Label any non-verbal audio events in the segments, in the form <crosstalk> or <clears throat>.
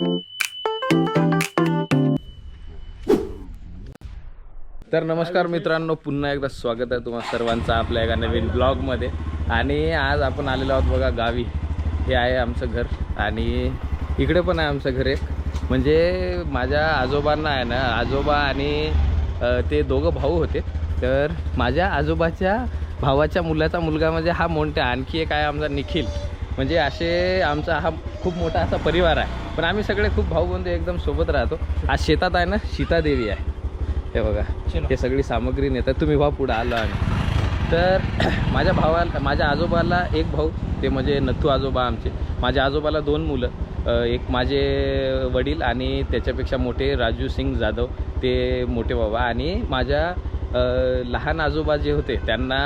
तर नमस्कार मित्रांनो पुन्हा एकदा स्वागत आहे तुम्हा सर्वांचं आपल्या एका नवीन ब्लॉगमध्ये. आणि आज आपण आलेलो आहोत बघा गावी. हे आहे आमचं घर आणि इकडे पण आहे आमचं घर एक. म्हणजे माझ्या आजोबांना आहे ना आजोबा आणि ते दोघं भाऊ होते. तर माझ्या आजोबाच्या भावाच्या मुलाचा मुलगा म्हणजे हा मोठा आणखी एक आहे आमचा निखिल. म्हणजे असे आमचा हा खूप मोठा असा परिवार आहे. पण आम्ही सगळे खूप भाऊबंधू एकदम सोबत राहतो. आज शेतात आहे ना सीतादेवी आहे. हे बघा हे सगळी सामग्री नेतात. तुम्ही व्हा पुढं आलो आम्ही. तर <clears throat> माझ्या भावाला माझ्या आजोबाला एक भाऊ ते म्हणजे नथू आजोबा आमचे. माझ्या आजोबाला दोन मुलं. एक माझे वडील आणि त्याच्यापेक्षा मोठे राजू सिंग जाधव ते मोठे बाबा आणि माझ्या लहान आजोबा जे होते त्यांना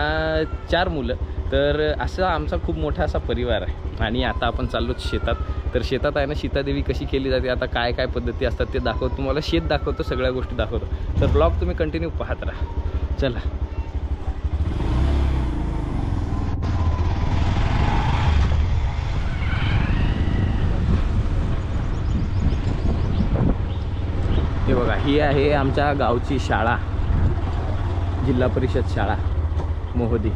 चार मुलं. तर असा आमचा खूप मोठा असा परिवार आहे. आणि आता आपण चाललो शेतात. तर शेतात आहे ना सीतादेवी कशी केली जाते आता काय काय पद्धती असतात ते दाखवतो. तुम्हाला शेत दाखवतो सगळ्या गोष्टी दाखवतो. तर ब्लॉग तुम्ही कंटिन्यू पाहत राहा. चला. हे बघा ही आहे आमच्या गावची शाळा. जिल्हा परिषद शाळा मोहदी.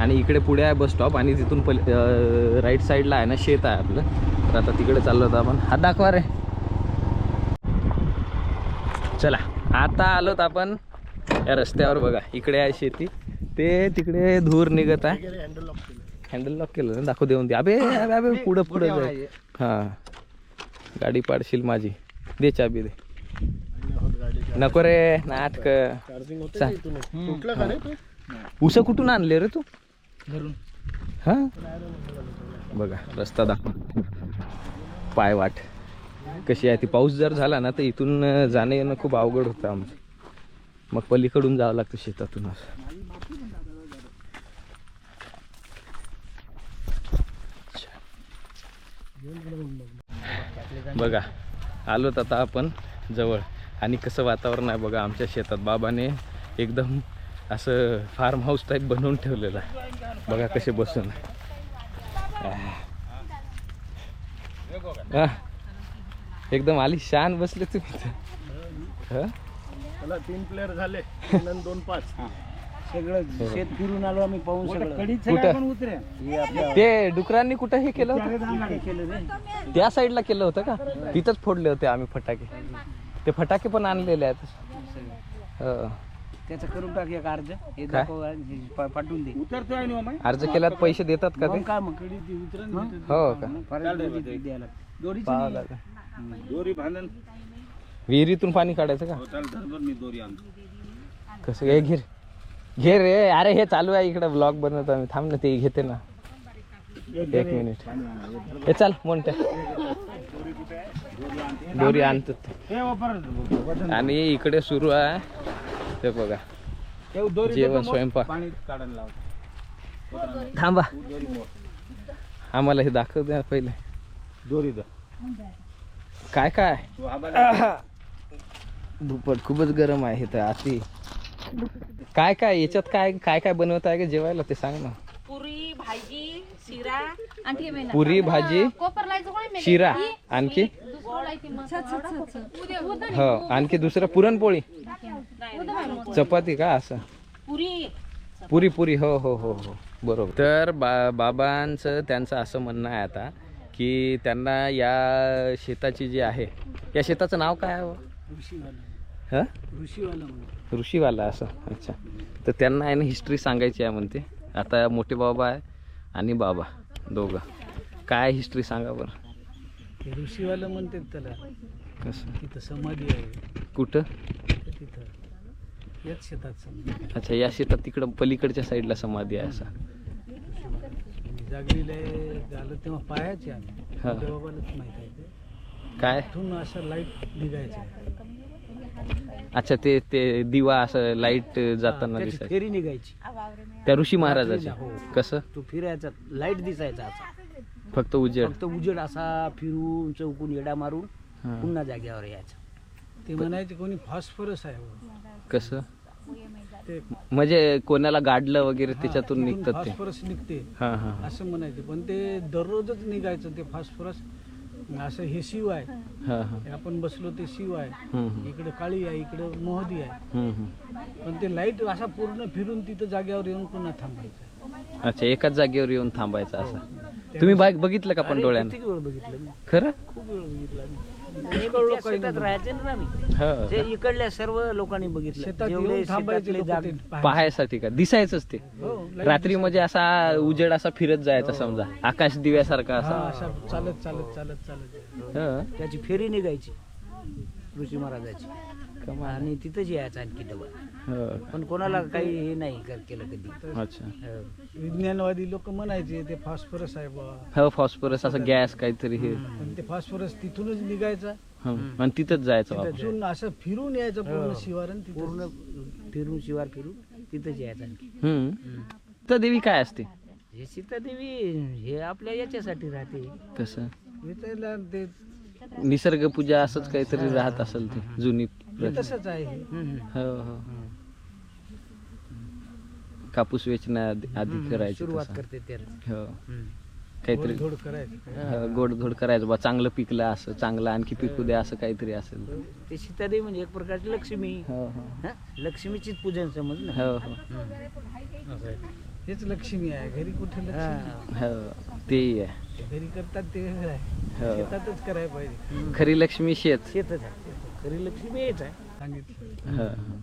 आणि इकडे पुढे आहे बस स्टॉप आणि तिथून पल राईट साईडला आहे ना शेत आहे आपलं. तर आता तिकडे चाललो होतो आपण. हात दाखवा रे. चला आता आलोत आपण या रस्त्यावर बघा. इकडे आहे शेती. ते तिकडे धूर निघत आहे. हँडल लॉक केलं ना दाखव देऊन दे. अबे पुढं पुढं जाय. हां. गाडी पाडशील माझी. दे चाबी दे. नको रे नाटक. उस कुठून आणले रे तू? हा? बघा रस्ता दाखव. पाय वाट. कशी आहे ती? पाऊस जर झाला ना तर इथून जाणं येणं खूप अवघड होतं आमचं. मग पलीकडून जावं लागतं शेतातून असं. बघा आलोत आता आपण जवळ. आणि कसं वातावरण आहे बघा आमच्या शेतात. बाबाने एकदम असं फार्म हाऊस टाईप बनवून ठेवलेलं आहे. बघा कसे बसून. एकदम आली शान बसले तुम्ही. हं? मला तीन प्लेअर झाले. दोन पाच. सगळं शेत फिरून आलो आम्ही पाहून सगळं. ते डुकरांनी कुठं हे केलं होतं? त्या साईडला केलं होतं का? तिथंच फोडले होते आम्ही फटाके. ते फटाके पण आणलेले आहेत. हो. त्याचं करून टाक एक अर्ज. हे काय? दाखव आणि हे पा- पाठवून दे. उतरतोय अर्ज केल्यात पैसे देतात का ते? मग काय मग? हो का? दोरी द्यायला दोरीची पाहावं नाही. लागेल. दोरी बांधून विहिरीतून पाणी काढायचं का? धरभर मी दोरी आणतो. कसं हे घेर घे रे. अरे हे चालू आहे. इकडे ब्लॉग बनवतो आम्ही. थांब ना ते घेते ना. एक मिनिट. हे चाल मोठ्या दोरी आणतो. हे वापर आणि इकडे सुरू आहे. ते बघा. जेवण. स्वयंपाक. थांबा. आम्हाला हे दाखव द्या पहिले. दोरी द. काय काय? दुपट खूपच गरम आहे तर अति काय काय? याच्यात काय काय काय बनवत आहे का जेवायला? ते सांग ना. पुरी भाजी शिरा आणखी मेना. पुरी भाजी शिरा. आणखी? हो आणखी दुसरं पुरणपोळी. चपाती का असं? पुरी. पुरी पुरी. हो हो हो हो. बरोबर. तर बा बाबांचं त्यांचं असं म्हणणं आहे आता की त्यांना या शेताची जी आहे या शेताचं नाव काय आहे? हो? हं? ऋषीवाला ऋषीवाला असं. अच्छा. तर त्यांना आहे ना हिस्ट्री सांगायची आहे म्हणते. आता मोठे बाबा आहे आणि बाबा दोघं. काय हिस्ट्री सांगा बरं? ते ऋषीवाला म्हणतात त्याला कसं? तिथं समाधी आहे. कुठं? तिथं. याच शेतात समाधी अच्छा या शेतात तिकडं पलीकडच्या साईडला समाधी आहे असं. जागरीला झालं तेव्हा पाहायचे आम्ही. हा. बाबालाच माहीत आहे ते. काय? इथून असं लाइट निघायचं अच्छा ते ते दिवा असं लाइट जाताना त्याची दिसायचं. फेरी निघायची. त्या ऋषी महाराजाचे. हो. कसं? तो फिरायचा लाइट दिसायचा असा. फक्त उजेड. फक्त उजेड असा फिरून चौकून येडा मारून हा. पुन्हा जाग्यावर यायचा. ते म्हणायचे कोणी फॉस्फरस आहे कसं? ते म्हणजे कोणाला गाडलं वगैरे त्याच्यातून निघतात ते. फॉस्फरस निघते. हा हा असं म्हणायचे. पण ते दररोजच निघायचं ते फॉस्फरस. असं हे शिव आहे. हा हा. हे आपण बसलो ते शिव आहे. हम्म, हम्म, इकडे काळी आहे इकडे मोहदी आहे. हम्म, हम्म. पण ते लाइट असा पूर्ण फिरून तिथं जागेवर येऊन पुन्हा थांबायचं. अच्छा एकाच जागेवर येऊन थांबायचं असं. तुम्ही बाईक बघितलं का पण डोळ्यानं? किती वेळ बघितलं मी. खरं? खूप वेळ बघितला मी. राहायचे ना आम्ही. हो. ते इकडल्या सर्व लोकांनी बघितलं. शेतात जेवढे येऊन थांबायचे शेतातले लोक जाग- ते पाहायचे. पाहायसाठी का? दिसायचंच ते. हो, रात्री म्हणजे असा उजेड असा फिरत जायचा समजा. आकाश दिव्यासारखा हा, असा अशा चालत चालत चालत चालत. हं. त्याची फेरी निघायची ऋषी महाराजाची. आणि तिथंच यायचं आणखी डबल. हं. पण कोणाला काही हे नाही कर- केलं कधी. अच्छा. हो. विज्ञानवादी लोक म्हणायचे ते फॉस्फरस आहे बा हो फॉस्फरस असं गॅस काहीतरी हे. पण ते फॉस्फरस तिथूनच निघायचा. हं. आणि तिथंच जायचं वापस. तिथून असं फिरून यायचं पूर्ण शिवारण तिथून पूर्ण फिरून शिवार फिरून तिथंच यायचं आणखी. हम्म. तर देवी काय असते? हे सीतादेवी हे आपल्या याच्यासाठी राहते. कसं? ते निसर्ग पूजा असंच काहीतरी राहत असेल ते जुनी हे. तसंच आहे. हे. हो हो. कापूस वेचण्या आधी करायचे सुरुवात. करते हो. काहीतरी गोडधोड करायचं. हो, गोडधोड करायचं बा चांगलं पिकलं असं चांगलं आणखी पिकू द्या असं काहीतरी असेल. ते सीतादेवी म्हणजे एक प्रकारची लक्ष्मी. हो हो. हा? लक्ष्मीचीच पूजन समज ना. हो हो. हेच लक्ष्मी आहे घरी कुठे लक्ष्मी? हा. हो तेही आहे. घरी करतात ते वेगळं आहे. हो. शेतातच करायला पाहिजे. खरी लक्ष्मी शेत. शेतच आहे. खरी लक्ष्मी हेच आहे. सांगितलं. हो.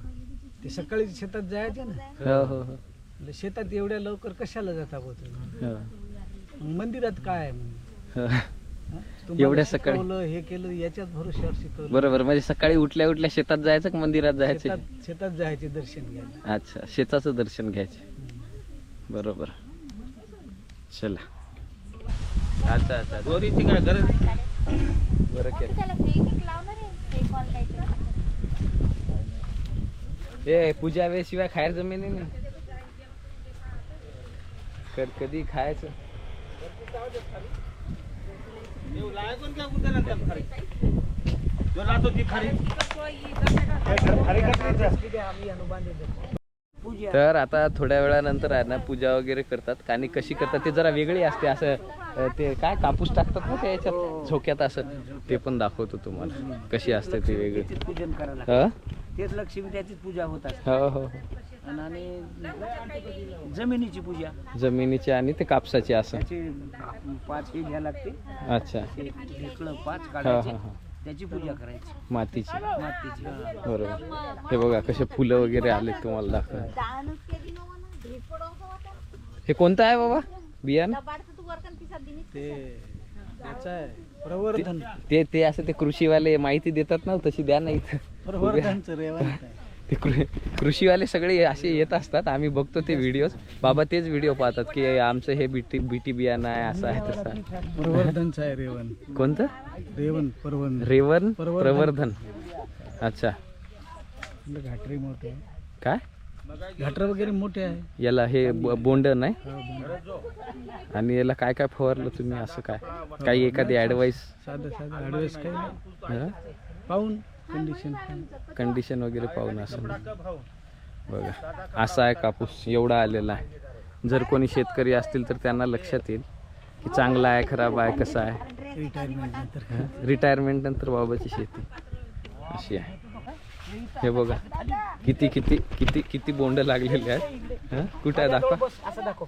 ते सकाळी शेतात जायचे ना? हो हो हो. शेतात एवढ्या लवकर कशाला जाता बा तुम्ही? हो. मंदिरात काय आहे? हो. हा? तुम्हाला एवढ्या सकाळी? शिकवलं, हे केलं याच्याच भरोश्यावर शिकवलं. बरोबर म्हणजे सकाळी उठल्या उठल्या शेतात जायचं का मंदिरात जायचं? शेतात शेतात जायचे दर्शन घ्यायला. अच्छा शेताचं दर्शन घ्यायचे. बरोबर. चला. अच्छा अच्छा. दोरीची काय गरज बरं केलं. त्याला लावणार आहे ए पूजा वेळेशिवाय खायला जमिनी नाही कध कधी खायचं तर आता थोड्या वेळानंतर आहे ना पूजा वगैरे करतात आणि कशी करतात ते जरा वेगळी असते असं ते काय कापूस टाकतात ना त्या याच्यात? झोक्यात असं. ते पण दाखवतो तुम्हाला. कशी असते ते वेगळी. पूजन करायला ह? तेच लक्ष्मी त्याचीच पूजा होत असते. हो हो हो. आणि- जमिनीची पूजा. जमिनीची आणि ते कापसाची असं. त्याचे पाच हे घ्या लागते. अच्छा. ते ढेकळं पाच हा काढायचे. हा हा. त्याची पूजा करायची. मातीची. मातीची हा. बरोबर. हे बघा कसे फुलं वगैरे आले तुम्हाला दाखवा दानच केली ना म्हणा ढीप पडवतो होता. हे कोणतं आहे बाबा? बियाणं? तू त्याचं आहे. प्रवर्धन. ते ते असं ते कृषीवाले माहिती देतात ना तशी द्या ना इथं. प्रवर्धनचं रेवायचं आहे <laughs> ते कृ- कृषीवाले सगळे असे येत असतात आम्ही बघतो ते व्हिडिओ बाबा तेच व्हिडिओ पाहतात की आमचं हे बीटी बीटी बियाणं आहे असं आहे तसं आहे. प्रवर्धनचं आहे रेवण कोणतं? रेवण परवण रेवन प्रवर्धन. प्रवर्धन. अच्छा. घाटरी मोठे काय? घाटर वगैरे मोठे आहे. याला हे बोंड नाही? आणि याला काय काय फवारलं तुम्ही असं काय? काही एखादी ऍडवाइस साधं नाही. पाहून कंडिशन कंडिशन वगैरे पाहून असं बघा असा आहे कापूस एवढा आलेला आहे. जर कोणी शेतकरी असतील तर त्यांना लक्षात येईल की चांगला आहे खराब आहे कसा आहे. रिटायरमेंट नंतर. रिटायरमेंट नंतर बाबाची शेती अशी आहे. हे बघा. किती किती किती किती बोंड लागलेले आहेत? कुठं आहे? दाखवा. असं दाखव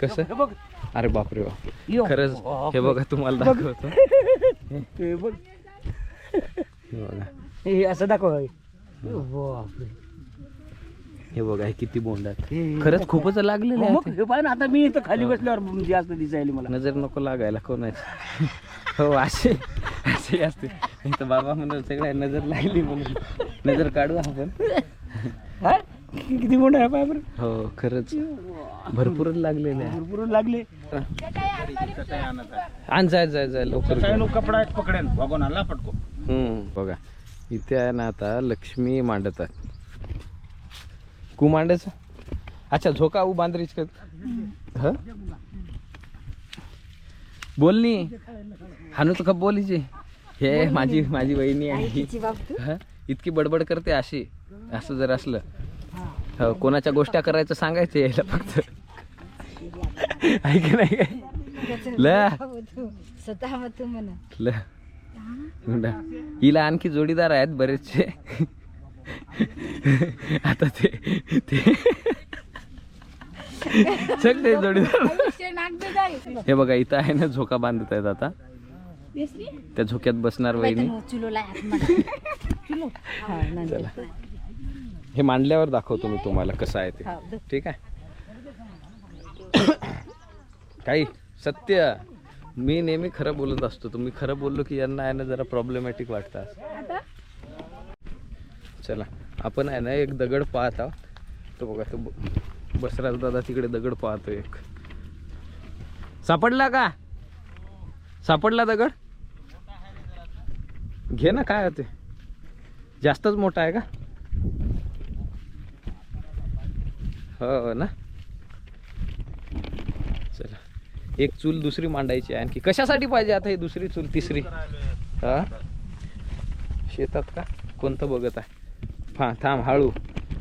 कसं? अरे बापरे. बाप. खरंच हे बघा तुम्हाला दाखवतो. हे बघ. असं दाखव. बापरे. हे बघा हे किती बोंड आहेत. खरंच खूपच लागलेले हे ना आता मी इथं खाली बसल्यावर जास्त दिसायला मला. नजर नको लागायला कोणाची हो असे असे असते. इथं बाबा म्हणून सगळ्या नजर लागली म्हणून. नजर काढू आपण. हा? किती मोठं आहे पाय बरं हो खरंच. भरपूरच लागलेले आहे भरपूर लागले. आण जाय जाय जाय लवकर कपडा एक पकडेन. वागून आणला पटको हम्म बघा. इथे आहे ना आता लक्ष्मी मांडतात कु मांडायचं? अच्छा झोका उ बांधरीच का? बोलनी. हानू तर खप बोलीची. हे माझी माझी वहिनी आहे. ह? इतकी बडबड करते अशी. असं जर असलं. हो. कोणाच्या गोष्टी करायचं सांगायचं यायला फक्त. ऐक नाही? काय ल. स्वतः मग तू म्हणा. ल. हुंडा. हिला आणखी जोडीदार आहेत बरेचसे. आता ते ते सगळे जोडीदार हे बघा इथं आहे ना झोका बांधत आहेत आता. त्या झोक्यात बसणार वहिनी. चुलो? हा हे मांडल्यावर दाखवतो मी तुम्हाला कसं आहे ते. ठीक आहे? काही सत्य. मी नेहमी खरं बोलत असतो. तुम्ही खरं बोललो की यांना आहे ना जरा प्रॉब्लेमॅटिक वाटतात चला. आपण आहे ना एक दगड पाहत आहोत. तो बघा तो बसराज दादा तिकडे दगड पाहतो एक. सापडला का? सापडला दगड? घे ना काय होते जास्तच मोठा आहे का? हो, हो ना. चला. एक चूल दुसरी मांडायची आहे आणखी. कशासाठी पाहिजे आता ही दुसरी चूल तिसरी? हा? शेतात का? कोणतं बघत आहे? हा थांब हळू.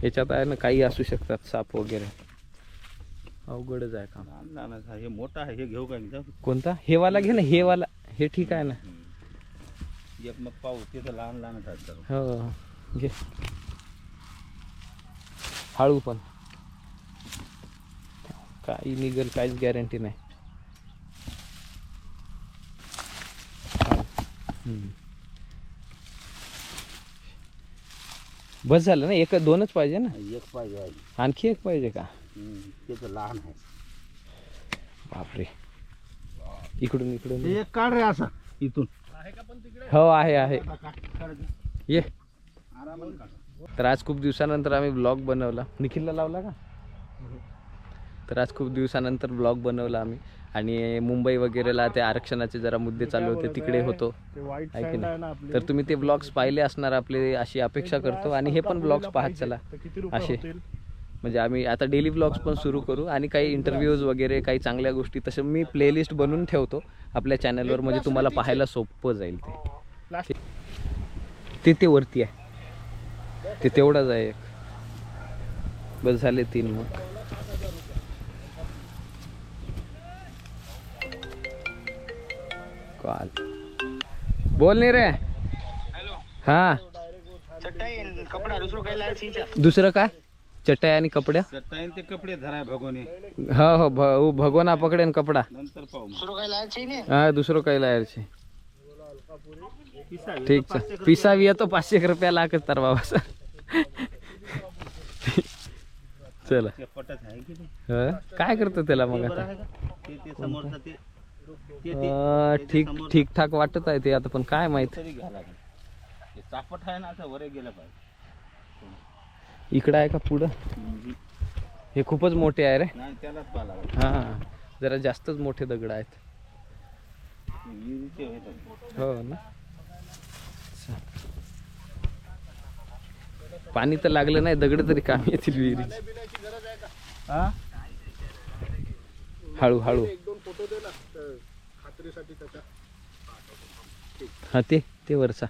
याच्यात आहे ना काही असू शकतात साप वगैरे. अवघडच आहे काम. लहान लहान आहे. हे मोठं आहे हे घेऊ का एकदा? कोणता? हेवाला घे ना हेवाला. हे ठीक आहे ना. एक मग पाहू तिथं लहान आहेत सर्व. हो घे. हळू पण. काही निघेल काहीच गॅरंटी नाही. बस झालं ना एक दोनच पाहिजे ना? एक पाहिजे. आणखी एक पाहिजे का? ते तर लहान आहे बापरे. इकडून इकडून. एक काढ रे असा इथून. हो आहे आहे. ये. तर आज खूप दिवसानंतर आम्ही ब्लॉग बनवला. निखिलला लावला का? तर आज खूप दिवसानंतर ब्लॉग बनवला आम्ही. आणि मुंबई वगैरेला ते आरक्षणाचे जरा मुद्दे चालू होते तिकडे होतो. आहे की नाही? तर तुम्ही ते ब्लॉग्स पाहिले असणार आपले अशी अपेक्षा करतो. आणि हे पण ब्लॉग्स पाहत चला. असे. म्हणजे आम्ही आता डेली ब्लॉग्स पण सुरू करू आणि काही इंटरव्ह्यूज वगैरे काही चांगल्या गोष्टी तसं मी प्लेलिस्ट बनवून ठेवतो आपल्या चॅनलवर म्हणजे तुम्हाला पाहायला सोपं जाईल ते. ते ते वरती आहे. ते तेवढाच आहे एक. बस झाले तीन मग. कॉल. बोल नाही रे. हा. दुसरं काय चटई आणि कपड्या चटईन ते कपडे धराय भगोने हो हो भ- भगवाना पकडेन कपडा नंतर पाहू मग. हा दुसरं काही लायरचे पिसावी. ठीक आहे पिसावी येतो पाचशे एक रुपया लागत तर बाबा चला ते पटत आहे की ते? हं? काय करतो त्याला मग बरं आता आहे का? ते ते समोरचं ते ते- ते- अं, ते- ते ठीक ठीक ठाक वाटत आहे ते आता पण काय माहीत तरी घ्या लागेल. ते चापट आहे ना असं वरे गेलं पाहिजे इकडं आहे का पुढं? हे खूपच मोठे आहे रे. हा जरा जास्तच मोठे दगड आहेत. हो ना? पाणी तर लागलं नाही दगड तरी कामी येतील विहिरी? हळू हळू. हा ते ते वरचा.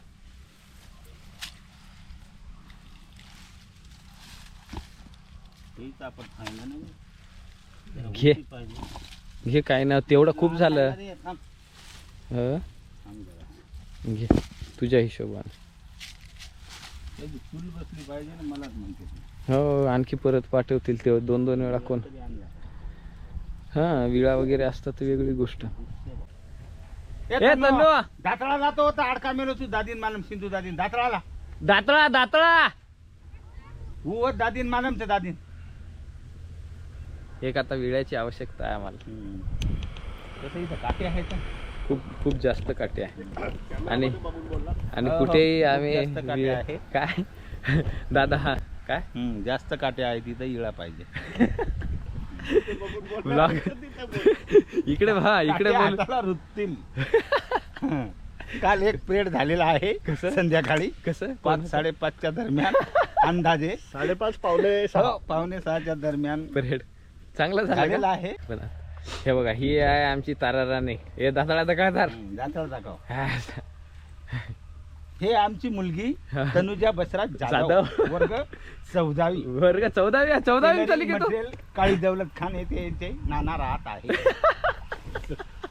हे नाही. घे उंची पाहिजे. घे काय ना तेवढं खूप झालं अरे, थांब. हं? थांब जरा. घे तुझ्या हिशोबाने त्याची चूल बसली पाहिजे ना मलाच म्हणते ती. हो आणखी परत पाठवतील ते दोन दोन वेळा कोण तरी आणला. हा विळा वगैरे असतात तर वेगळी गोष्ट ए, ए, तन्नू, तन्नू! दातळा जातो होता अडका मेलो तू दादीन मालम सिंधू दादीन दातळाला दातळा दातळा हो व दादीन मालमचे दादीन एक आता विळ्याची आवश्यकता आहे आम्हाला. तसं इथं काटे आहेत ना. खूप खूप जास्त काटे आहे. आणि आणि हो, हो, कुठेही खूप आम्ही जास्त काटे विळा- आहे. काय? <laughs> दादा हा काय? हम्म, जास्त काटे आहे तिथं इळा पाहिजे. <laughs> ब्लॉग इकडे पहा इकडे काटे बोल. हाताला रुततील. काल एक पेड झालेला आहे संध्याकाळी. कसं? पाच साडेपाचच्या दरम्यान अंदाजे. साडेपाच पावले हो, पावणे सहाच्या दरम्यान. परेड. चांगला झालेला झाला आहे. पण हे बघा ही आहे आमची तारा राणी हे दाताळा तर? काय तार दातळ दाखव हे. आमची मुलगी हा. तनुजा बसराज जाधव. वर्ग चौदावी. वर्ग चौदावी चौदावी चाली की तू. मटेरियल काळी दौलत खान येथे यांचे नाना राहत आहे.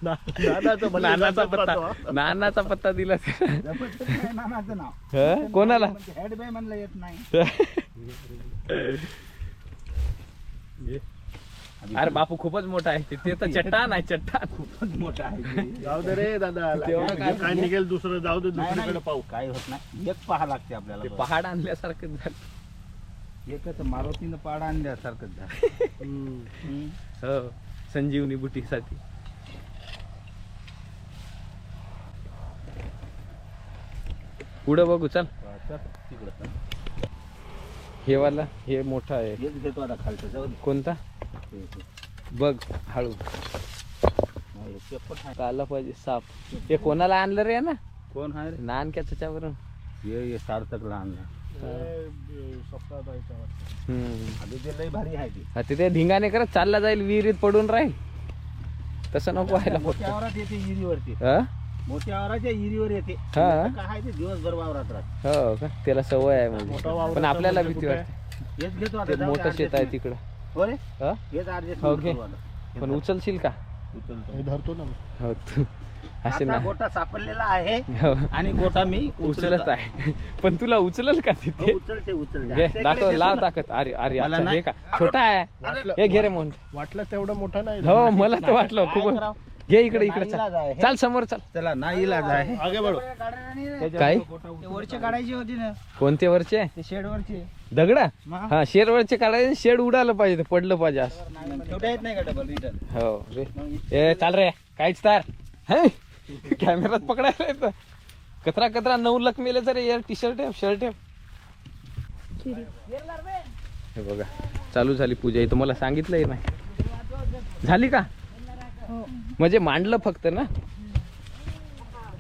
नानाचा पत्ता. नानाचा पत्ता. दिला. नानाचं नाव. हं? कोणाला? हेड बाय म्हणलं येत नाही. <laughs> अरे बापू खूपच मोठा आहे. ते- ते तर चट्टान आहे चट्टान. खूपच मोठा आहे जाऊ दे रे दादा. तेवढं काय काय निघेल दुसरं जाऊ दे दुसरीकडे पाहू. काय होत नाही. एक पहा लागते ते आपल्याला पहाड आणल्यासारखं झालं. एकच मारुतीनं पाडा आणल्यासारखंच झालं. हम्म. हो संजीवनी बुटीसाठी. पुढं बघू चल. चल, तिकडं. चल. हे वाला हे मोठा आहे. हेच घेतो आता खालचं. जाऊ दे. कोणता. बघ हळू. आला पाहिजे साप. हे कोणाला आणलं रे ना कोण आहे रे? नान क्या त्याच्यावरून हे हे सार्थकला आणलं हम्म. आधी ते लय भारी आहे ते. हा, तिथे धिंगाणे करत चालला जाईल विहिरीत पडून राहील. तसं नको व्हायला वावरात येते हिरीवरती हा? मोठ्या वावराच्या हिरीवर येते. हा. काय आहे ते? दिवसभर वावरात राहत. हो का? त्याला सवय आहे म्हणजे. पण आपल्याला म्हणजे भीती वाटते. हेच घेतो ते मोठं शेत आहे. तिकडं. हो रे? हा? हेच adjustment हो घे. करू आता. पण उचलशील का? उचलतो. हे धरतो ना हो तू. असे आता ना. गोटा सापडलेला आहे हो. आणि गोटा मी उचलत आहे. पण तुला उचलल का हो, तिथे उचलते उचलते. घे आता दाखव लाव. ताकद. अरे अरे मला अच्छा नाही. हे का? छोटा आहे. हे घे रे मोहन वाटलं तेवढं मोठं नाही हो मला तर वाटलं खूप? घे इकडे इकडे आहे. चाल. चाल समोर चाल. चला नाही इलाज आहे. आगे बढो. काय? वरचे काढायची होती ना. कोणते वरचे? ते शेड वरचे दगडा? हा शेड वरचे काढायचे शेड उडालं पाहिजे ते पडलं पाहिजे असं. येत नाही का डबल रिटर्न हो रे. ए चाल रे काहीच तार. हे कॅमेरात पकडायला येतं. कचरा कचरा नऊ लख मेले तर यार टी शर्ट आहे शर्ट आहे हे बघा चालू झाली पूजा. इथं मला सांगितलंही नाही. झाली का? म्हणजे मांडलं फक्त ना?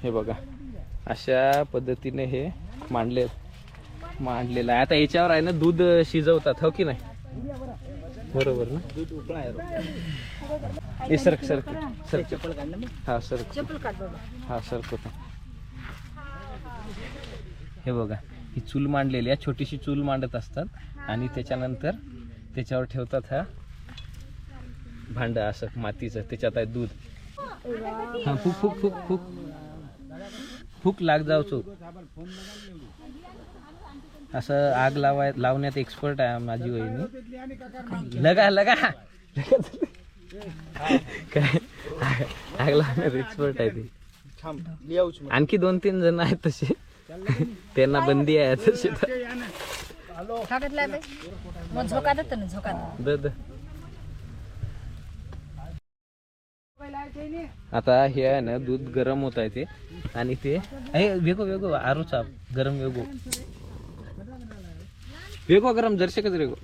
हे बघा अशा पद्धतीने हे मांडले मांडलेलं आहे. आता याच्यावर आहे ना दूध शिजवतात हो की नाही? बरोबर ना? दूध उकळा आहे हे सरक सरक सरक. चप्पल काढलं मी हा सरक हा हे बघा ही चूल मांडलेली आहे. छोटीशी चूल मांडत असतात. आणि त्याच्यानंतर त्याच्यावर ठेवतात हा भांड असं मातीचं. त्याच्यात आहे दूध. हा फुक फुक फुक फुक. फुक लाग जाव चूक असं आग लावाय लावण्यात एक्सपर्ट आहे माझी वहिनी. लगा लगा. काय? आग लावण्यात एक्सपर्ट आहे ती. आणखी दोन तीन जण आहेत तसे. त्यांना बंदी आहे तसे झोका देतो ना झोका दे. आता हे आहे ना दूध गरम होत आहे ते. आणि ते वेगो वेगो आरो चाप गरम वेगो. वेगो गरम रेगो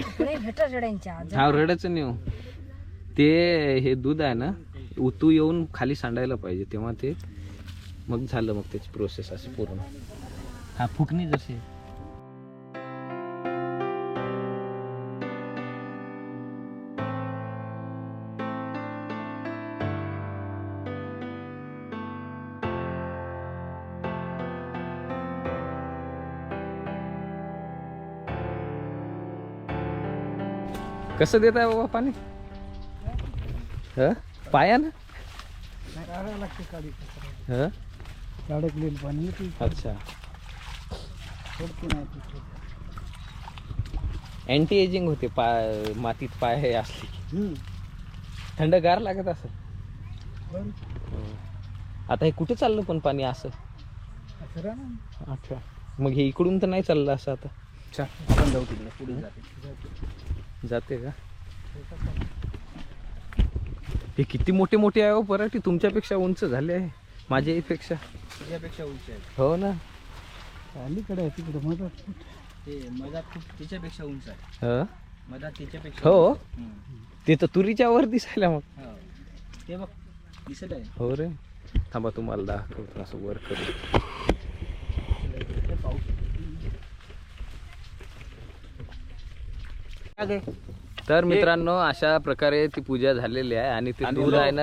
इकडे भेटा जड्यांच्या हा रडच नाही हो. ते हे दूध आहे ना उतू येऊन खाली सांडायला पाहिजे तेव्हा ते मग झालं मग त्याची प्रोसेस अशी पूर्ण. हा फुकणी जशी कसं देत आहे बाबा पाणी? ह? पाया ना? लागते ह? पाणी अच्छा. अँटी एजिंग होते पाय मातीत पाय हे असले थंड गार थंडगार लागत असं आता हे कुठे चाललं पण पाणी असं? अच्छा. मग हे इकडून तर नाही चाललं असं आता. आपण जाऊ तिकडे. पुढे जाते. जाते का? हे किती मोठे मोठे आहे हो पराठी. तुमच्यापेक्षा उंच झाले आहे. माझ्यापेक्षा त्याच्यापेक्षा उंच आहे. हो ना? अलीकडे आहे तिकडे मधात ते मधात खूप तिच्यापेक्षा उंच आहे. ह? मधात तिच्यापेक्षा हो? हम्म. ते तर तुरीच्या वर दिसायला मग. हो. ते बघ दिसत आहे. हो रे. थांबा तुम्हाला दाखवतो. असं वर करू. तर मित्रांनो अशा प्रकारे ती पूजा झालेली आहे आणि ते दूध आहे ना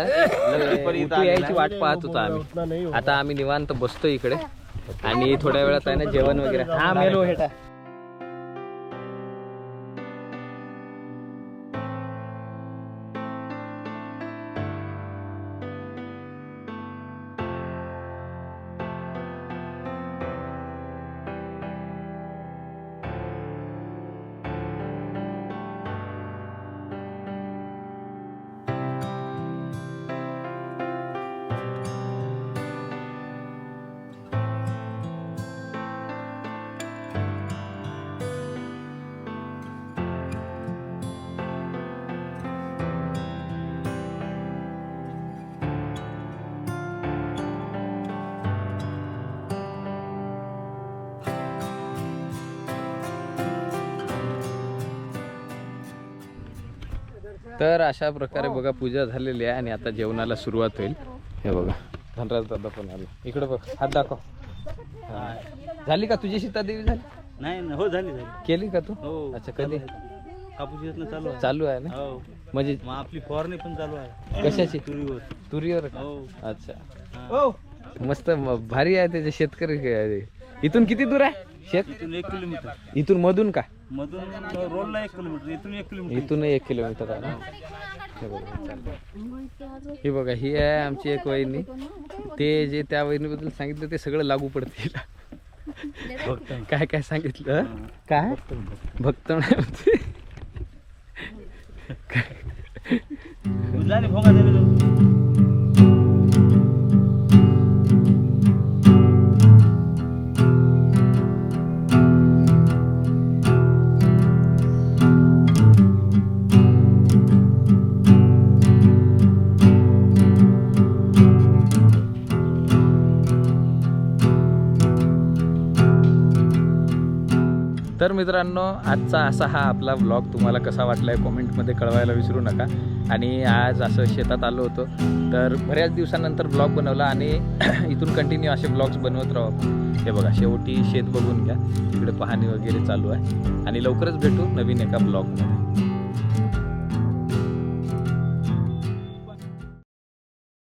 यायची वाट पाहत होतो आम्ही आता आम्ही निवांत बसतो इकडे. आणि थोड्या वेळात आहे ना जेवण वगैरे. हा मेलो हेटा तर अशा प्रकारे बघा पूजा झालेली आहे आणि आता जेवणाला सुरुवात होईल. हे बघा धनराज दादा पण आला. इकडे बघ हात दाखव. हा. झाली का तुझी सीतादेवी झाली? नाही ना, हो झाली झाली. केली का तू? हो. अच्छा कधी? कापूस चालू आहे. चालू आहे ना? हो. म्हणजे मग आपली फवारणी पण चालू आहे. कशाची? तुरीवर. तुरीवर का? हो. अच्छा. मस्त म- भारी आहे त्याचे शेतकरी काय- इथून किती दूर आहे? शेत? इथून एक किलोमीटर. इथून मधून का? मधून रोडला एक किलोमीटर इथून एक किलोमीटर इथून एक किलोमीटर आहे ना? हे बघा. ही बघा ही आहे आमची एक वहिनी. ते जे त्या वहिनीबद्दल सांगितलं ते सगळं लागू पडतील काय काय सांगितलं? काय? भक्त नाही. तर मित्रांनो आजचा असा हा आपला व्लॉग तुम्हाला कसा वाटला आहे कॉमेंटमध्ये कळवायला विसरू नका. आणि आज असं शेतात आलो होतो तर बऱ्याच दिवसानंतर ब्लॉग बनवला आणि <clears throat> इथून कंटिन्यू असे ब्लॉग्स बनवत राहू आपण. हे बघा शेवटी शेत बघून घ्या. तिकडे पाहणी वगैरे चालू आहे. आणि लवकरच भेटू नवीन एका ब्लॉगमध्ये